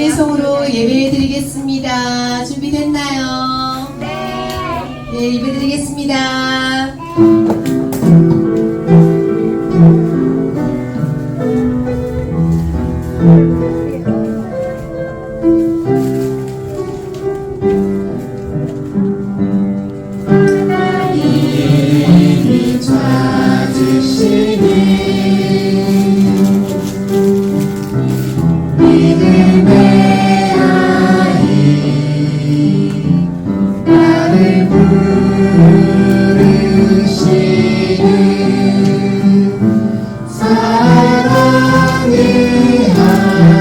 예배송으로 예배드리겠습니다. 준비됐나요? 네. 네, 예배드리겠습니다. Amen.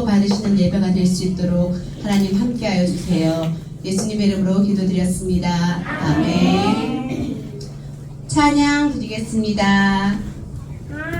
기뻐 받으시는 예배가 될 수 있도록 하나님 함께하여 주세요. 예수님의 이름으로 기도드렸습니다. 아멘. 찬양 드리겠습니다. 아.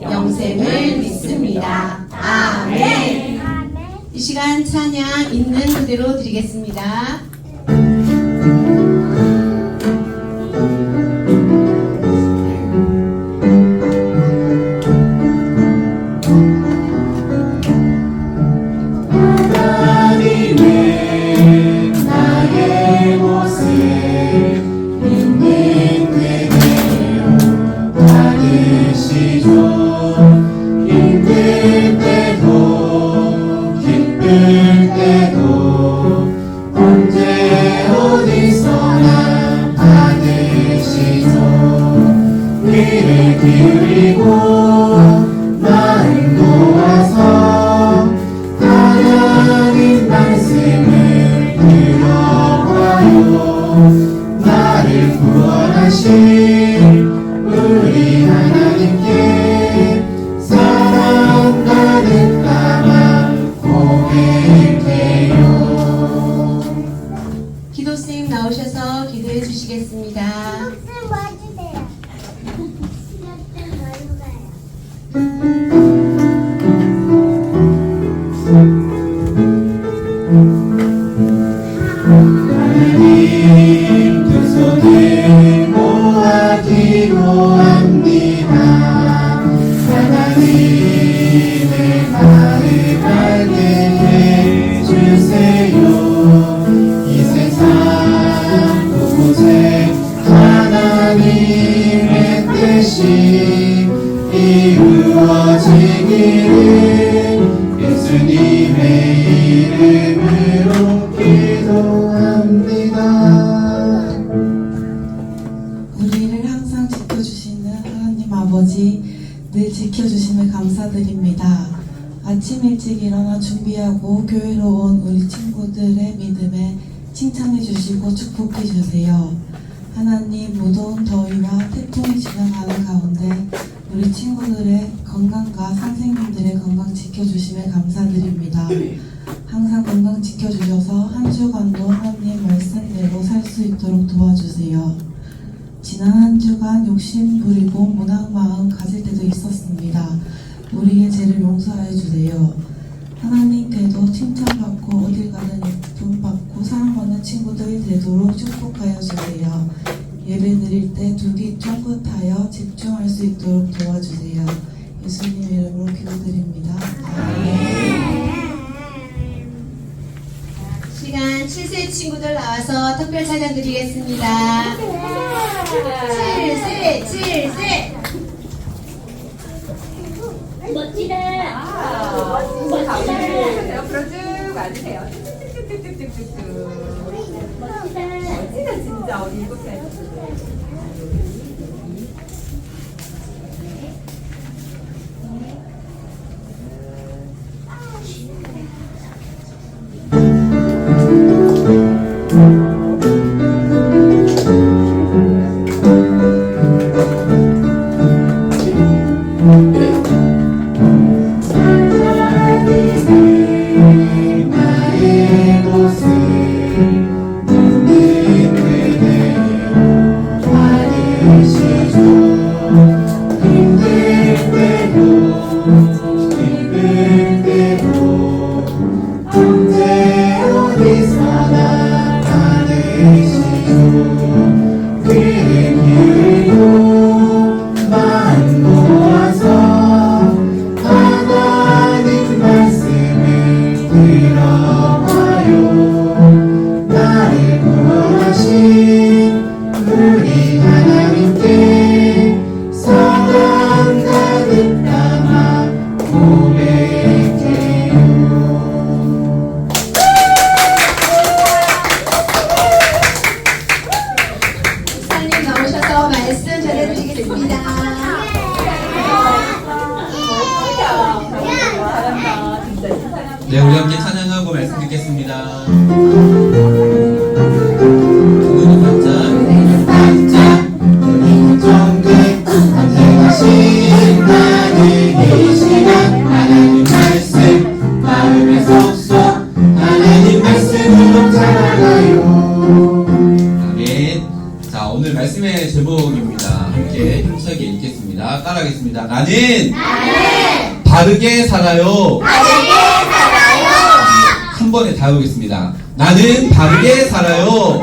영생을 믿습니다. 아멘. 이 시간 찬양 있는 그대로 드리겠습니다. 축복해 주세요. 하나님 무더운 더위와 태풍이 지나가는 가운데 우리 친구들의 건강과 선생님들의 건강 지켜주심에 감사드립니다. 항상 건강 지켜주셔서 한 주간도 하나님 말씀대로 살 수 있도록 도와주세요. 지난 한 주간 욕심 부리고 문학 마음 가질 때도 있었습니다. 우리의 죄를 용서하여 주세요. 하나님께도 칭찬받고 어딜 가든 사랑받는 친구들이 되도록 축복하여 주세요. 예배 드릴 때 두기 쫑긋하여 집중할 수 있도록 도와주세요. 예수님 이름으로 기도드립니다. 시간 7세 친구들 나와서 특별 찬양 드리겠습니다. 7세, 7세. 멋지다. 가운데로 옆으로 쭉 와주세요. 멋지 바르게 살아요. 한 번에 다 해보겠습니다. 나는 바르게 살아요.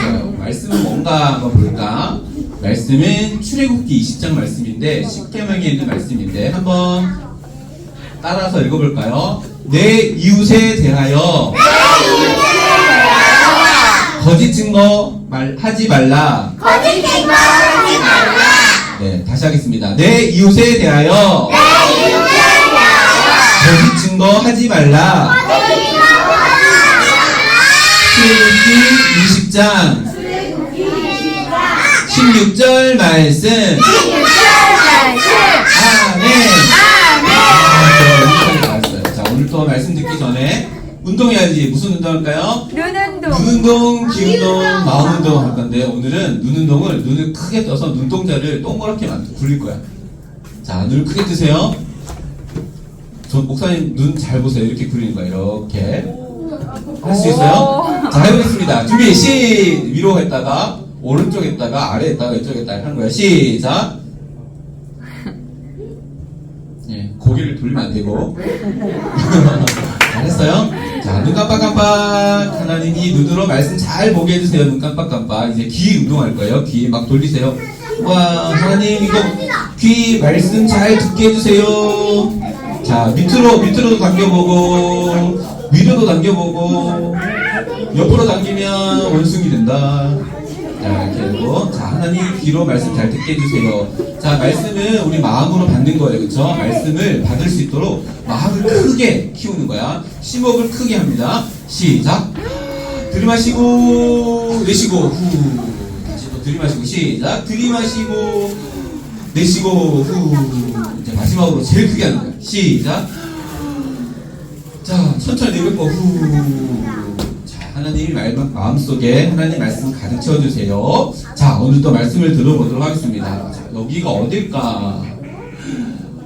좋아요. 말씀은 뭔가 한번 볼까? 말씀은 출애굽기 20장 말씀인데 10계명에 있는 말씀인데 한번 따라서 읽어볼까요? 내 이웃에 대하여 거짓 증거 말 하지 말라. 거짓 증거 하지 말라. 네, 다시 하겠습니다. 내 이웃에 대하여 거짓 증거 하지 말라. 출애굽기 20장 16절 말씀. 아멘. 아, 좋아요. 자, 오늘 또 말씀 듣기 전에 운동해야지. 무슨 운동할까요? 눈운동. 눈 운동, 귀 운동, 마음 운동 할 건데 오늘은 눈 운동을 눈을 크게 떠서 눈동자를 동그랗게 만 굴릴 거야. 자, 눈을 크게 뜨세요. 저 목사님 눈 잘 보세요. 이렇게 굴리는 거야. 이렇게. 할 수 있어요? 자, 해보겠습니다. 준비, 시! 위로 했다가, 오른쪽 했다가, 아래 했다가, 이쪽 했다가 하는 거야. 시작! 예, 고개를 돌리면 안 되고. 잘했어요? 자, 눈 깜빡깜빡. 하나님이 눈으로 말씀 잘 보게 해주세요. 눈 깜빡깜빡. 이제 귀 운동할 거예요. 귀 막 돌리세요. 와, 하나님, 이거 귀 말씀 잘 듣게 해주세요. 자, 밑으로, 밑으로도 당겨보고, 위로도 당겨보고, 옆으로 당기면 원숭이 된다. 자, 이렇게 되고. 자, 하나님 귀로 말씀 잘 듣게 해주세요. 자, 말씀은 우리 마음으로 받는 거예요. 그쵸? 말씀을 받을 수 있도록 마음을 크게 키우는 거야. 심호흡을 크게 합니다. 시작. 들이마시고, 내쉬고, 후. 다시 또 들이마시고, 시작. 들이마시고, 내쉬고, 후. 이제 마지막으로 제일 크게 하는 거야. 시작. 자, 천천히 내뱉고, 후. 말, 마음속에 하나님 말씀 가득 채워주세요. 자, 오늘도 말씀을 들어보도록 하겠습니다. 자, 여기가 어딜까?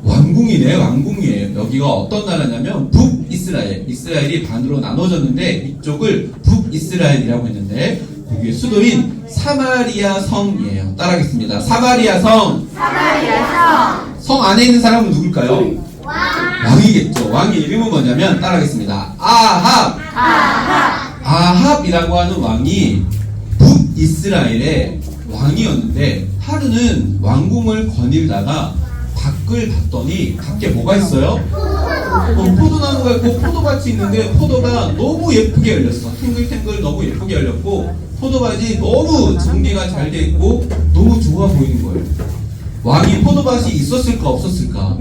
왕궁이네, 왕궁이에요. 여기가 어떤 나라냐면 북이스라엘. 이스라엘이 반으로 나눠졌는데 이쪽을 북이스라엘이라고 했는데 거기에 수도인 사마리아 성이에요. 따라하겠습니다. 사마리아 성. 사마리아 성. 성 안에 있는 사람은 누굴까요? 왕이겠죠. 왕의 이름은 뭐냐면 따라하겠습니다. 아합. 아합. 이라고 하는 왕이 북이스라엘의 왕이었는데 하루는 왕궁을 거닐다가 밖을 봤더니 밖에 뭐가 있어요? 어, 포도나무가 있고 포도밭이 있는데 포도가 너무 예쁘게 열렸어. 탱글탱글 너무 예쁘게 열렸고 포도밭이 너무 정리가 잘 돼 있고 너무 좋아 보이는 거예요. 왕이 포도밭이 있었을까 없었을까?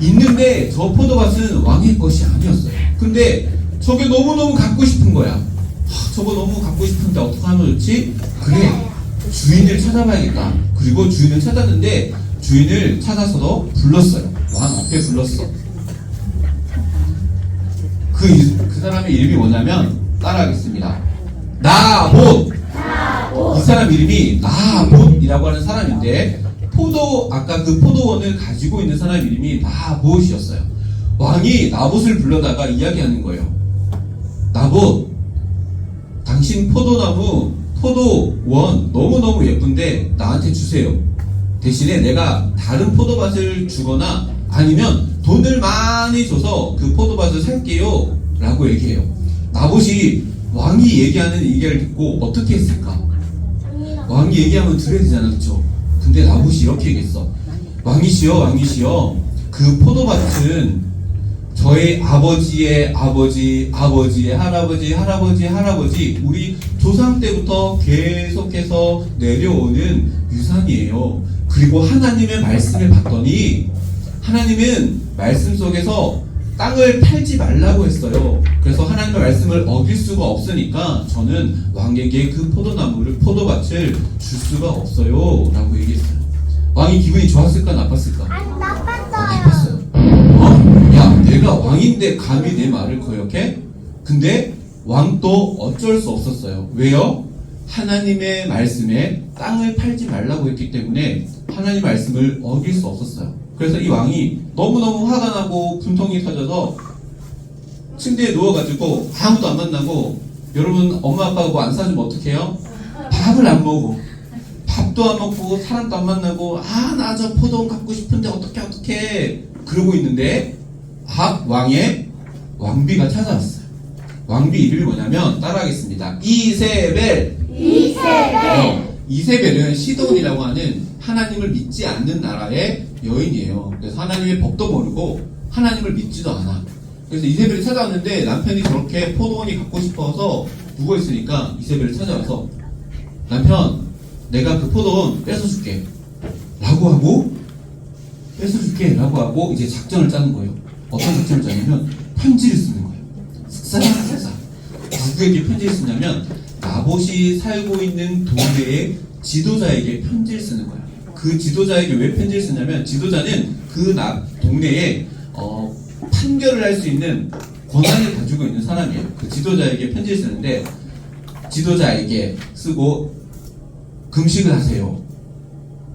있는데 저 포도밭은 왕의 것이 아니었어요. 근데 저게 너무너무 갖고 싶은 거야. 하, 저거 너무 갖고 싶은데 어떻게 하면 좋지? 그래. 주인을 찾아봐야겠다. 그리고 주인을 찾았는데 주인을 찾아서도 불렀어요. 왕 앞에 불렀어. 그, 이- 그 사람의 이름이 뭐냐면 따라하겠습니다. 나봇. 이 사람 이름이 나봇이라고 하는 사람인데 포도 아까 그 포도원을 가지고 있는 사람 이름이 나봇이었어요. 왕이 나봇을 불러다가 이야기하는 거예요. 나봇, 당신 포도나무 포도원 너무너무 예쁜데 나한테 주세요. 대신에 내가 다른 포도밭을 주거나 아니면 돈을 많이 줘서 그 포도밭을 살게요. 라고 얘기해요. 나봇이 왕이 얘기하는 얘기를 듣고 어떻게 했을까? 왕이 얘기하면 들어야 되잖아, 그쵸? 근데 나봇이 이렇게 얘기했어. 왕이시여, 왕이시여, 그 포도밭은 저의 아버지의 아버지, 아버지의 할아버지, 할아버지, 할아버지, 우리 조상 때부터 계속해서 내려오는 유산이에요. 그리고 하나님의 말씀을 봤더니, 하나님은 말씀 속에서 땅을 팔지 말라고 했어요. 그래서 하나님의 말씀을 어길 수가 없으니까 저는 왕에게 그 포도나무를, 포도밭을 줄 수가 없어요. 라고 얘기했어요. 왕이 기분이 좋았을까, 나빴을까? 내가 왕인데 감히 내 말을 거역해? 근데 왕도 어쩔 수 없었어요. 왜요? 하나님의 말씀에 땅을 팔지 말라고 했기 때문에 하나님 말씀을 어길 수 없었어요. 그래서 이 왕이 너무너무 화가 나고 분통이 터져서 침대에 누워가지고 아무도 안 만나고 여러분 엄마 아빠가 뭐안 사주면 어떡해요? 밥을 안 먹어. 밥도 안 먹고 사람도 안 만나고 아 나 저 포도원 갖고 싶은데 어떻게 어떻게 그러고 있는데 아 왕의 왕비가 찾아왔어요. 왕비 이름이 뭐냐면 따라하겠습니다. 이세벨. 어, 이세벨은 시돈이라고 하는 하나님을 믿지 않는 나라의 여인이에요. 그래서 하나님의 법도 모르고 하나님을 믿지도 않아. 그래서 이세벨이 찾아왔는데 남편이 저렇게 포도원이 갖고 싶어서 누워 있으니까 이세벨을 찾아와서 남편 내가 그 포도원 뺏어줄게 라고 하고 뺏어줄게 라고 하고 이제 작전을 짜는 거예요. 어떤 짜냐면 편지를 쓰는 거예요. 쓱싹쓱싹 누구에게 편지를 쓰냐면 나봇이 살고 있는 동네의 지도자에게 편지를 쓰는 거야. 그 지도자에게 왜 편지를 쓰냐면 지도자는 그 나, 동네에 어, 판결을 할 수 있는 권한을 가지고 있는 사람이에요. 그 지도자에게 편지를 쓰는데 지도자에게 쓰고 금식을 하세요.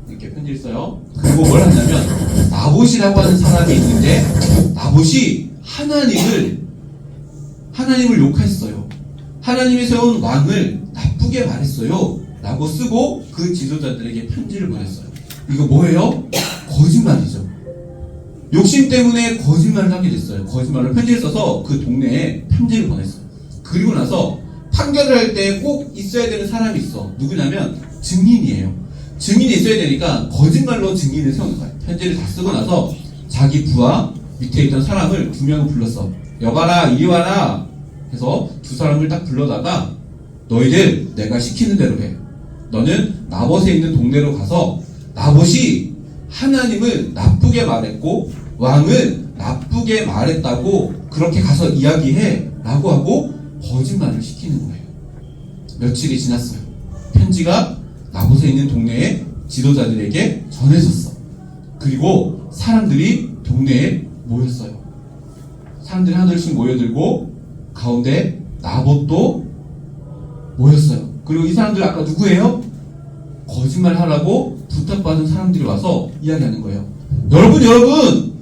이렇게 편지를 써요. 그리고 뭘 하냐면 나봇이라고 하는 사람이 있는데 나봇이 하나님을 하나님을 욕했어요. 하나님이 세운 왕을 나쁘게 말했어요. 라고 쓰고 그 지도자들에게 편지를 보냈어요. 이거 뭐예요? 거짓말이죠. 욕심 때문에 거짓말을 하게 됐어요. 거짓말을 편지를 써서 그 동네에 편지를 보냈어요. 그리고 나서 판결을 할 때 꼭 있어야 되는 사람이 있어. 누구냐면 증인이에요. 증인이 있어야 되니까 거짓말로 증인을 세우는 거예요. 편지를 다 쓰고 나서 자기 부하 밑에 있던 사람을 두 명을 불렀어. 여봐라, 이리 와라. 해서 두 사람을 딱 불러다가 너희들 내가 시키는 대로 해. 너는 나봇에 있는 동네로 가서 나봇이 하나님을 나쁘게 말했고 왕을 나쁘게 말했다고 그렇게 가서 이야기해 라고 하고 거짓말을 시키는 거예요. 며칠이 지났어요. 편지가 나봇에 있는 동네의 지도자들에게 전해졌어. 그리고 사람들이 동네에 모였어요. 사람들이 하나둘씩 모여들고 가운데 나봇도 모였어요. 그리고 이 사람들 아까 누구예요? 거짓말 하라고 부탁받은 사람들이 와서 이야기하는 거예요. 여러분, 여러분,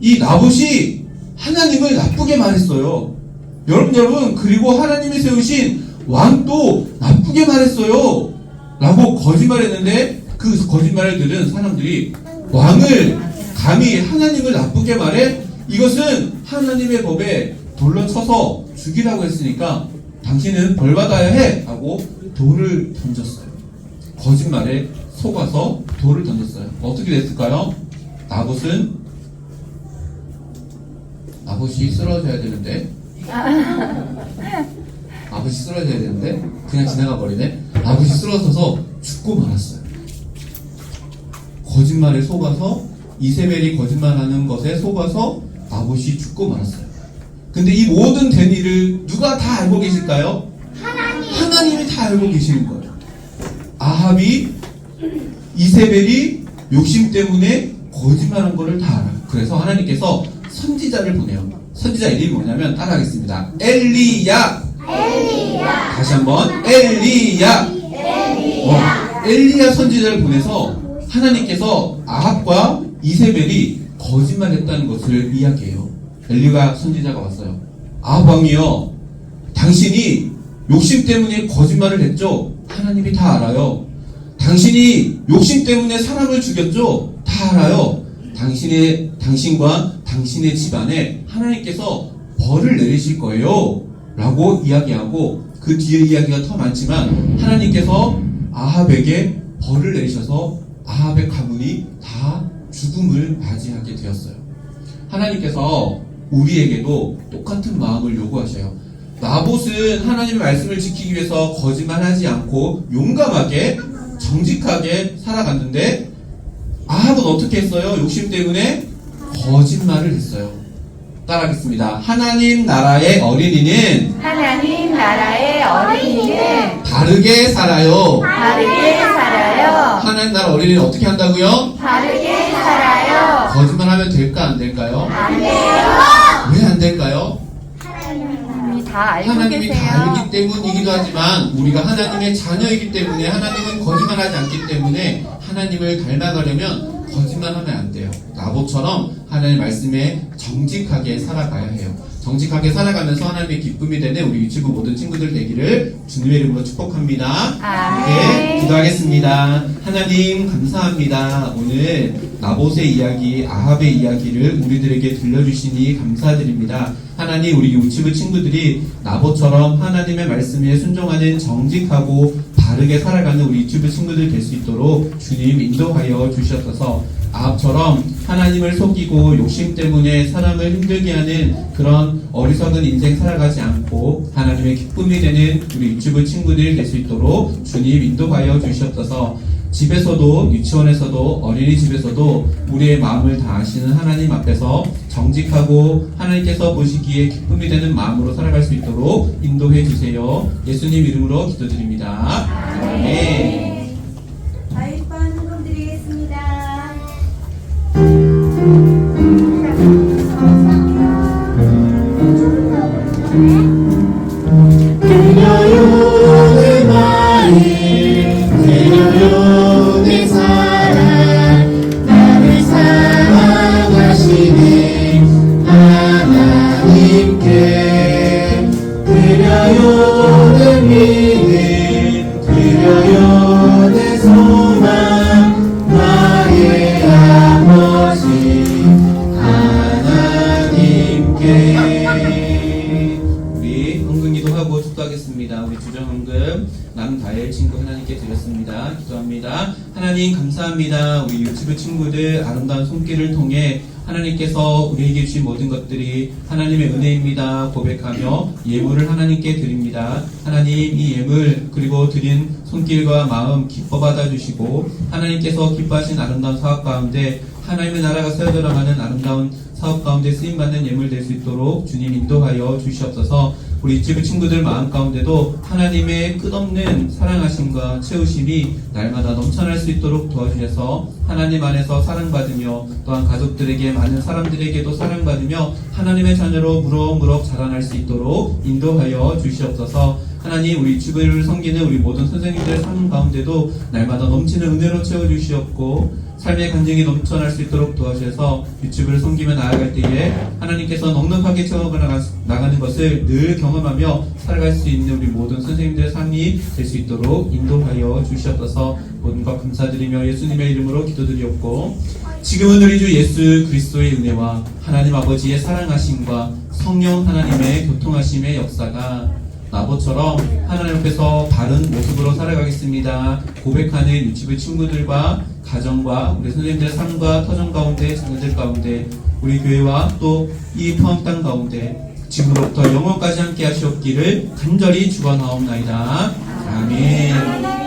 이 나봇이 하나님을 나쁘게 말했어요. 여러분, 여러분, 그리고 하나님이 세우신 왕도 나쁘게 말했어요. 라고 거짓말했는데 그 거짓말을 들은 사람들이 왕을 감히 하나님을 나쁘게 말해 이것은 하나님의 법에 돌로 쳐서 죽이라고 했으니까 당신은 벌 받아야 해 하고 돌을 던졌어요. 거짓말에 속아서 돌을 던졌어요. 어떻게 됐을까요? 나봇은 나봇이 쓰러져야 되는데 나봇이 쓰러져야 되는데 그냥 지나가 버리네. 나봇이 쓰러져서 죽고 말았어요. 거짓말에 속아서 이세벨이 거짓말하는 것에 속아서 나봇이 죽고 말았어요. 근데 이 모든 된 일을 누가 다 알고 계실까요? 하나님. 이 다 알고 계시는 거예요. 아합이 이세벨이 욕심 때문에 거짓말한 거를 다 알아요. 그래서 하나님께서 선지자를 보내요. 선지자 이름이 뭐냐면 따라하겠습니다. 엘리야. 엘리야. 다시 한번 엘리야. 어, 엘리야 선지자를 보내서 하나님께서 아합과 이세벨이 거짓말했다는 것을 이야기해요. 엘리가 선지자가 왔어요. 아합 왕이여, 당신이 욕심 때문에 거짓말을 했죠. 하나님이 다 알아요. 당신이 욕심 때문에 사람을 죽였죠. 다 알아요. 당신의 당신과 당신의 집안에 하나님께서 벌을 내리실 거예요. 라고 이야기하고 그 뒤에 이야기가 더 많지만 하나님께서 아합에게 벌을 내리셔서 아합의 가문이 다 죽음을 맞이하게 되었어요. 하나님께서 우리에게도 똑같은 마음을 요구하셔요. 나봇은 하나님의 말씀을 지키기 위해서 거짓말하지 않고 용감하게 정직하게 살아갔는데 아합은 어떻게 했어요? 욕심 때문에 거짓말을 했어요. 따라하겠습니다. 하나님 나라의 어린이는 하나님 나라의 어린이는 바르게 살아요. 바르게 살아요. 하나님 나라 어린이는 어떻게 한다고요? 바르게 살아요. 거짓말하면 될까 안 될까요? 안 돼요. 왜 안 될까요? 하나님이 다 알고 하나님이 다 계세요. 알기 때문이기도 하지만 우리가 하나님의 자녀이기 때문에 하나님은 거짓말하지 않기 때문에 하나님을 닮아가려면 거짓말하면 나보처럼 하나님의 말씀에 정직하게 살아가야 해요. 정직하게 살아가면서 하나님의 기쁨이 되는 우리 유치부 모든 친구들 되기를 주님의 이름으로 축복합니다. 네, 기도하겠습니다. 하나님 감사합니다. 오늘 나봇의 이야기, 아합의 이야기를 우리들에게 들려주시니 감사드립니다. 하나님 우리 유치부 친구들이 나봇처럼 하나님의 말씀에 순종하는 정직하고 바르게 살아가는 우리 유치부 친구들 될 수 있도록 주님 인도하여 주셨어서 아합처럼 하나님을 속이고 욕심 때문에 사람을 힘들게 하는 그런 어리석은 인생 살아가지 않고 하나님의 기쁨이 되는 우리 유튜브 친구들이 될수 있도록 주님 인도하여 주시옵소서 집에서도 유치원에서도 어린이집에서도 우리의 마음을 다 아시는 하나님 앞에서 정직하고 하나님께서 보시기에 기쁨이 되는 마음으로 살아갈 수 있도록 인도해 주세요. 예수님 이름으로 기도드립니다. 아멘. 감사합니다. 우리 유튜브 친구들 아름다운 손길을 통해 하나님께서 우리에게 주신 모든 것들이 하나님의 은혜입니다. 고백하며 예물을 하나님께 드립니다. 하나님 이 예물 그리고 드린 손길과 마음 기뻐 받아주시고 하나님께서 기뻐하신 아름다운 사업 가운데 하나님의 나라가 세워들어가는 아름다운 사업 가운데 쓰임받는 예물 될 수 있도록 주님 인도하여 주시옵소서 우리 집 친구들 마음 가운데도 하나님의 끝없는 사랑하심과 채우심이 날마다 넘쳐날 수 있도록 도와주셔서 하나님 안에서 사랑받으며 또한 가족들에게 많은 사람들에게도 사랑받으며 하나님의 자녀로 무럭무럭 자라날 수 있도록 인도하여 주시옵소서. 하나님 우리 주부를 섬기는 우리 모든 선생님들의 삶 가운데도 날마다 넘치는 은혜로 채워주시옵고 삶의 간증이 넘쳐날 수 있도록 도와주셔서 유튜브를 섬기며 나아갈 때에 하나님께서 넉넉하게 채워가 나가는 것을 늘 경험하며 살아갈 수 있는 우리 모든 선생님들의 삶이 될 수 있도록 인도하여 주시옵소서 모든 것 감사드리며 예수님의 이름으로 기도드리옵고 지금은 우리 주 예수 그리스도의 은혜와 하나님 아버지의 사랑하심과 성령 하나님의 교통하심의 역사가 나보처럼 하나님 앞에서 바른 모습으로 살아가겠습니다. 고백하는 유치부 친구들과 가정과 우리 선생님들의 삶과 터전 가운데 자녀들 가운데 우리 교회와 또 이 포항 땅 가운데 지금부터 영원까지 함께 하시옵기를 간절히 축원하옵나이다. 아멘.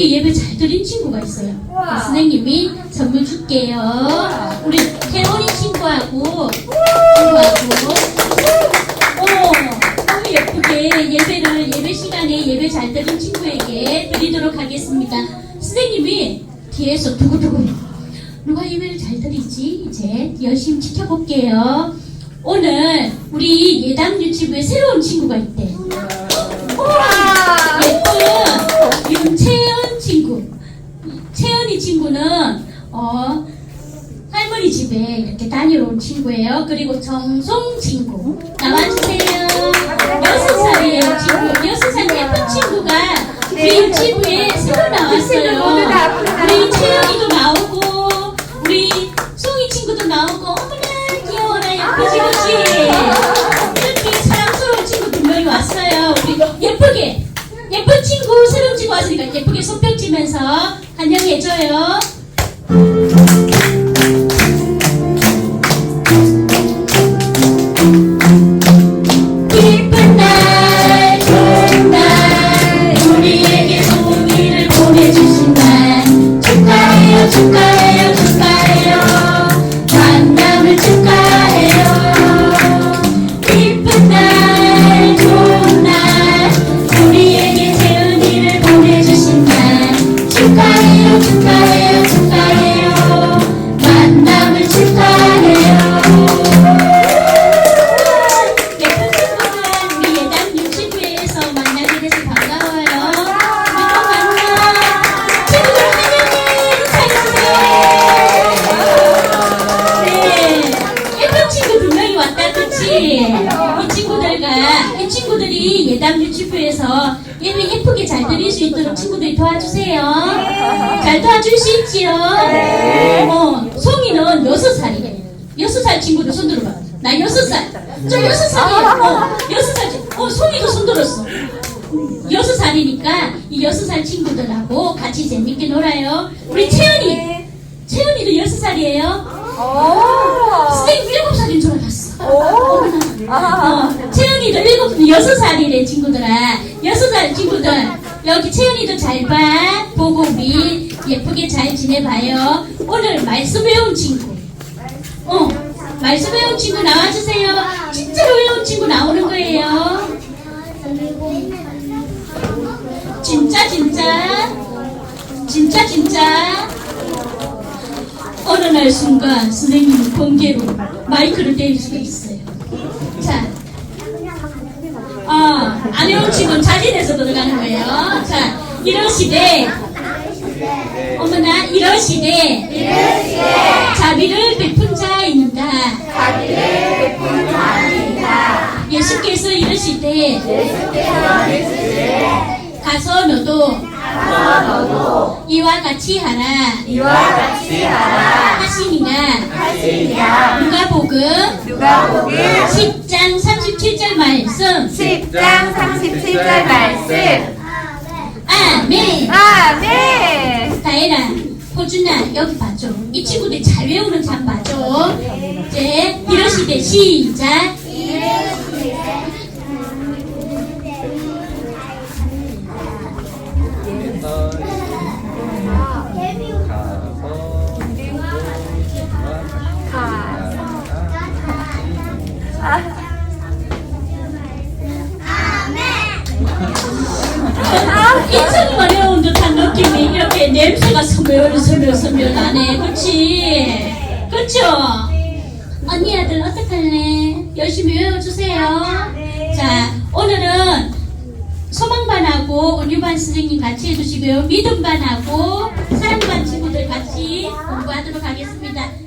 예쁘게 예배 잘 드린 친구가 있어요. 우와. 선생님이 선물 줄게요. 우리 태원이 친구하고 친구하고 어, 너무 예쁘게 예배를 예배 시간에 예배 잘 드린 친구에게 드리도록 하겠습니다. 선생님이 뒤에서 두고두고 누가 예배를 잘 드리지 이제 열심히 지켜볼게요. 오늘 우리 예당 유치부에 새로운 친구가 있대. 우와. 예쁜. 채연이 친구는 어 할머니 집에 이렇게 다니러 온 친구예요. 그리고 정송 친구 나와주세요. 여섯 살이에요 친구. 여섯 살 예쁜 친구가 우리 유치부에 새로 나왔어요. 우리 채연이도 나오고 우리 송이 친구도 나오고 어머나 귀여워라 예쁘지 그치? 안녕 예배 예쁘게 잘 드릴 수 있도록 친구들이 도와주세요. 잘 도와줄 수 있지요? 어, 송이는 여섯 살이래. 여섯 살 친구들 손 들어봐. 나 여섯 살. 저 여섯 살이야. 어, 여섯 살. 친- 어, 송이도 손 들었어. 여섯 살이니까 이 여섯 살 친구들하고 같이 재밌게 놀아요. 우리 채연이. 채연이도 여섯 살이에요. 선생님 일곱 살인 줄 알았어. 어, 채연이도 일곱, 여섯 살이래, 친구들아. 여섯 살 친구들. 여기 채연이도 잘 봐. 보고 우리 예쁘게 잘 지내봐요. 오늘 말씀 외운 친구. 어, 말씀 외운 친구 나와주세요. 진짜로 외운 친구 나오는 거예요. 진짜, 진짜. 진짜, 진짜. 어느 날 순간 선생님이 공개로 마이크를 대일 수가 있어요. 자, 아, 안 외운 친구는 자진해서 들어가는 거예요. 자, 이러시되, 어머나, 이러시되, 자비를 베푼 자입니다. 예수께서 이러시되, 가서 너도, 이와 같이 하라. 하시니가 누가복음 10장 37절 말씀. 10장 37절 말씀. 아멘. 아멘. 다혜라 호준아 여기 봐줘. 이 친구들 잘 외우는 참 봐줘. 이제 이러시대 시작 이렇게 냄새가 스며스며스며 나네. 그치? 그쵸? 그렇죠? 언니 아들 어떡할래? 열심히 외워주세요. 자, 오늘은 소망반하고 온유반 선생님 같이 해주시고요. 믿음반하고 사랑반 친구들 같이 공부하도록 하겠습니다.